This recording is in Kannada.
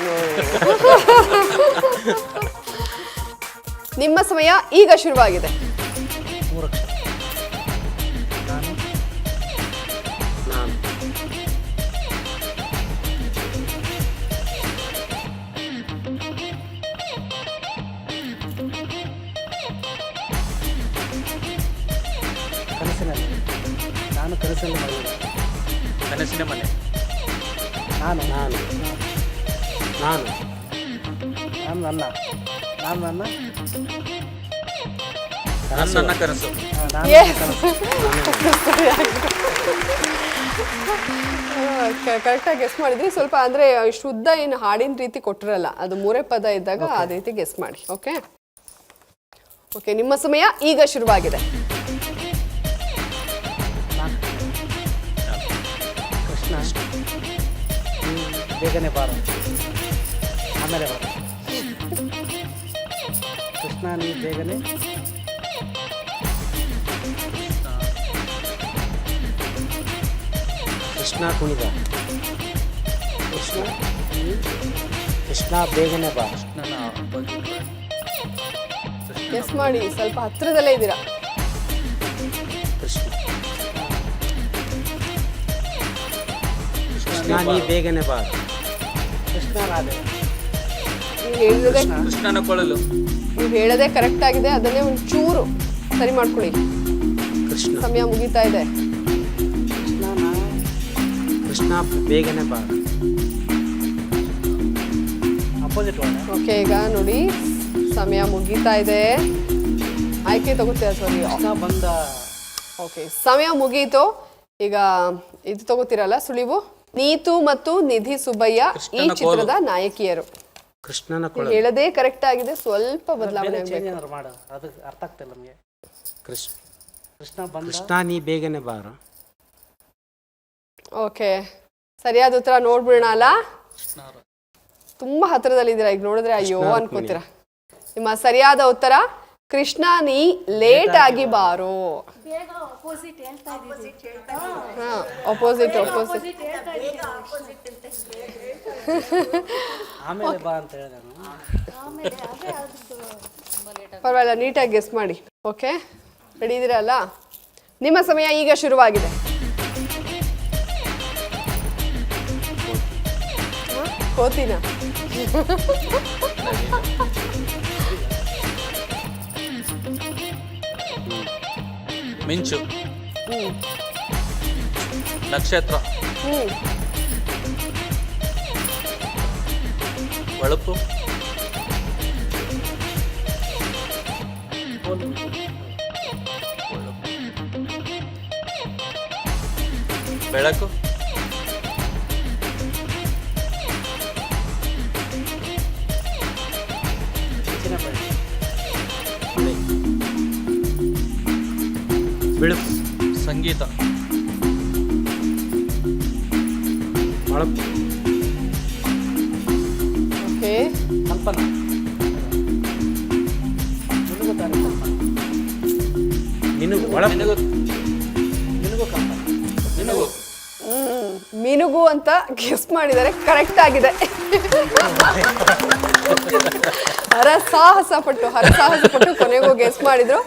ನಿಮ್ಮ ಸಮಯ ಈಗ ಶುರುವಾಗಿದೆ. ನಾನು ನಾನು ಕನಸಿನಲ್ಲಿ ನಾನು ಕನಸಲ್ಲಿ ಕನಸಿನ ಮನೆ. ನಾನು. ನಾನು. ನಾನು. ನಾನು ನನ್ನ. ನಾನು ನನ್ನ? ಕನಸು ನಾನು. ಕನಸು ಕರೆಕ್ಟಾಗಿ ಗೆಸ್ ಮಾಡಿದ್ರಿ. ಸ್ವಲ್ಪ ಅಂದ್ರೆ ಇಷ್ಟು ಉದ್ದ ಏನು ಹಾಡಿನ ರೀತಿ ಕೊಟ್ಟಿರಲ್ಲ ಅದು ಮೂರೇ ಪದ ಇದ್ದಾಗ ಅದೇ ರೀತಿ ಗೆಸ್ ಮಾಡಿ ಓಕೆ ಓಕೆ ನಿಮ್ಮ ಸಮಯ ಈಗ ಶುರುವಾಗಿದೆ. ಕೃಷ್ಣ ನೀನು ಬೇಗನೆ ಬಾರು. ಆಮೇಲೆ ಕೃಷ್ಣ ನೀ ಬೇಗನೆ. ಕೃಷ್ಣ ಕುಣಿದ ಕೃಷ್ಣ ಕೃಷ್ಣ ಬೇಗನೆ ಬಾ. ಎಸ್ ಮಾಡಿ ಸ್ವಲ್ಪ ಹತ್ರದಲ್ಲೇ ಇದ್ದೀರಾ? ಕೃಷ್ಣ. ಕೃಷ್ಣ ನೀ ಬೇಗನೆ ಬಾ. ಕೃಷ್ಣ ರಾಧೆ ಹೇಳಿರೋದೇ ಕೃಷ್ಣನ ಕೊಳಲು. ನೀವು ಹೇಳೋದೇ ಕರೆಕ್ಟ್ ಆಗಿದೆ ಅದನ್ನೇ ಒಂದು ಚೂರು ಸರಿ ಮಾಡ್ಕೊಳ್ಳಿ. ಕೃಷ್ಣ. ಸಮಯ ಮುಗೀತಾ ಇದೆ. ಕೃಷ್ಣ ಬೇಗನೆ ಬಾ. ಅಪೋಸಿಟ್ ಓಕೆ ಈಗ ನೋಡಿ ಸಮಯ ಮುಗೀತಾ ಇದೆ. ಆಯ್ಕೆ ತಗೋತೀರಾ ಸಾರಿ? ಬಂದ. ಓಕೆ ಸಮಯ ಮುಗೀತು. ಈಗ ಇದು ತಗೋತೀರಲ್ಲ ಸುಳಿವು? ನೀತು ಮತ್ತು ನಿಧಿ ಸುಬ್ಬಯ್ಯ ಈ ಚಿತ್ರದ ನಾಯಕಿಯರು. ಕೃಷ್ಣನ ಕೊಳಲು. ಹೇಳದೇ ಕರೆಕ್ಟ್ ಆಗಿದೆ ಸ್ವಲ್ಪ ಬದಲಾವಣೆ ಚೇಂಜ್ ಆಗ್ಬೇಕು. ಏನಾದ್ರು ಮಾಡು ಅದು ಅರ್ಥ ಆಗ್ತಿಲ್ಲ ನಮಗೆ. ಕೃಷ್ಣ. ಕೃಷ್ಣ ಬಂದ ಕೃಷ್ಣ ನೀ ಬೇಗನೆ ಬಾರು. ಓಕೆ ಸರಿಯಾದ ಉತ್ತರ ನೋಡ್ಬಿಡೋಣ ಅಲ್ಲ? ತುಂಬಾ ಹತ್ರದಲ್ಲಿದ್ದೀರಾ ಈಗ ನೋಡಿದ್ರೆ ಅಯ್ಯೋ ಅನ್ಕೋತೀರ. ನಿಮ್ಮ ಸರಿಯಾದ ಉತ್ತರ ಕೃಷ್ಣ ನೀ ಲೇಟ್ ಆಗಿ ಬಾರೋ. ಬೇಗ ಅಪೋಸಿಟ್ ಅಪೋಸಿಟ್ ಆಮೇಲೆ ಬಾ ಅಂತ ಹೇಳಿದೆ ಪರವಾಗಿಲ್ಲ ನೀಟಾಗಿ ಗೆಸ್ ಮಾಡಿ ಓಕೆ ರೆಡಿ ಇದ್ದೀರಲ್ಲ ನಿಮ್ಮ ಸಮಯ ಈಗ ಶುರುವಾಗಿದೆ. ಹ? ಕೋತಿನ? ಮಿಂಚು. ಹ್ಮ್ ನಕ್ಷತ್ರ. ಹ್ಮ್. ಹೊಳಪು ಬೆಳಕು. ಬಿಳುಪು ಸಂಗೀತ. ಹೊಳಪು ಹ್ಮ್ ಮಿನುಗು ಅಂತ ಗೆಸ್ ಮಾಡಿದರೆ ಕರೆಕ್ಟ್ ಆಗಿದೆ. ಹರಸಾಹಸ ಪಟ್ಟು ಹರಸಾಹಸ ಪಟ್ಟು ಕೊನೆಗೂ ಗೆಸ್ ಮಾಡಿದ್ರು.